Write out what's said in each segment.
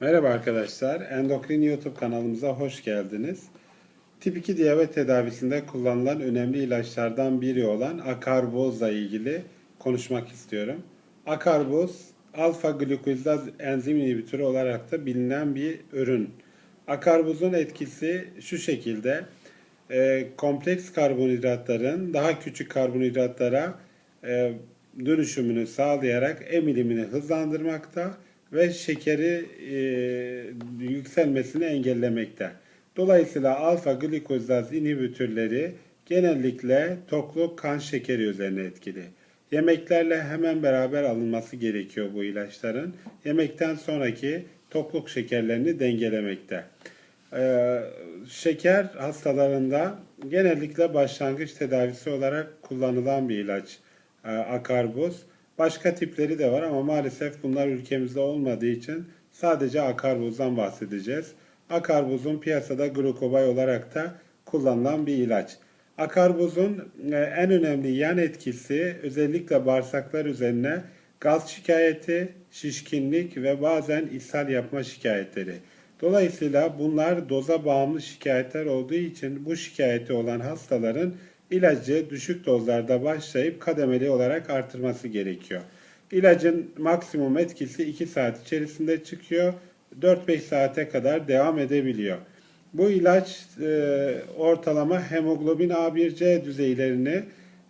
Merhaba arkadaşlar, Endokrin YouTube kanalımıza hoş geldiniz. Tip 2 diyabet tedavisinde kullanılan önemli ilaçlardan biri olan akarbozla ilgili konuşmak istiyorum. Akarboz, alfa glukozaz enzim inhibitörü olarak da bilinen bir ürün. Akarbozun etkisi şu şekilde, e, kompleks karbonhidratların daha küçük karbonhidratlara e, dönüşümünü sağlayarak emilimini hızlandırmakta ve şekeri e, yükselmesini engellemekte. Dolayısıyla alfa glikozaz inhibitörleri genellikle tokluk kan şekeri üzerine etkili. Yemeklerle hemen beraber alınması gerekiyor bu ilaçların. Yemekten sonraki tokluk şekerlerini dengelemekte. Ee, şeker hastalarında genellikle başlangıç tedavisi olarak kullanılan bir ilaç e, akarboz. Başka tipleri de var ama maalesef bunlar ülkemizde olmadığı için sadece akarbozdan bahsedeceğiz. Akarbozun piyasada glukobay olarak da kullanılan bir ilaç. Akarbozun e, en önemli yan etkisi özellikle bağırsaklar üzerine gaz şikayeti, şişkinlik ve bazen ishal yapma şikayetleri. Dolayısıyla bunlar doza bağımlı şikayetler olduğu için bu şikayeti olan hastaların ilacı düşük dozlarda başlayıp kademeli olarak artırması gerekiyor. İlacın maksimum etkisi 2 saat içerisinde çıkıyor. 4-5 saate kadar devam edebiliyor. Bu ilaç e, ortalama hemoglobin A1C düzeylerini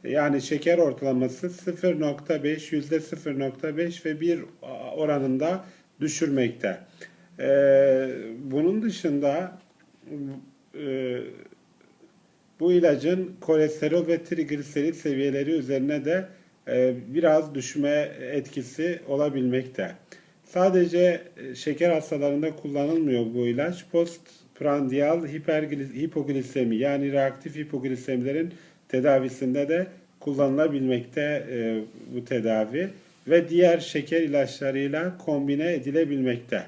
yani şeker ortalaması 0.5, %0.5 ve 1 oranında düşürmekte. E, bunun dışında e, bu ilacın kolesterol ve trigliserit seviyeleri üzerine de e, biraz düşme etkisi olabilmekte. Sadece e, şeker hastalarında kullanılmıyor bu ilaç. Postprandial hipoglisemi yani reaktif hipoglisemilerin tedavisinde de kullanılabilmekte e, bu tedavi ve diğer şeker ilaçlarıyla kombine edilebilmekte.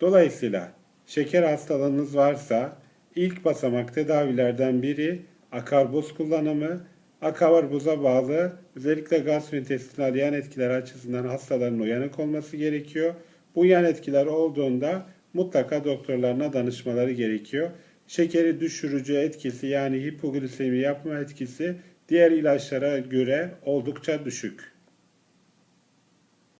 Dolayısıyla şeker hastalığınız varsa ilk basamak tedavilerden biri akarboz kullanımı. Akarboza bağlı özellikle gastrointestinal yan etkiler açısından hastaların uyanık olması gerekiyor. Bu yan etkiler olduğunda mutlaka doktorlarına danışmaları gerekiyor. Şekeri düşürücü etkisi yani hipoglisemi yapma etkisi diğer ilaçlara göre oldukça düşük.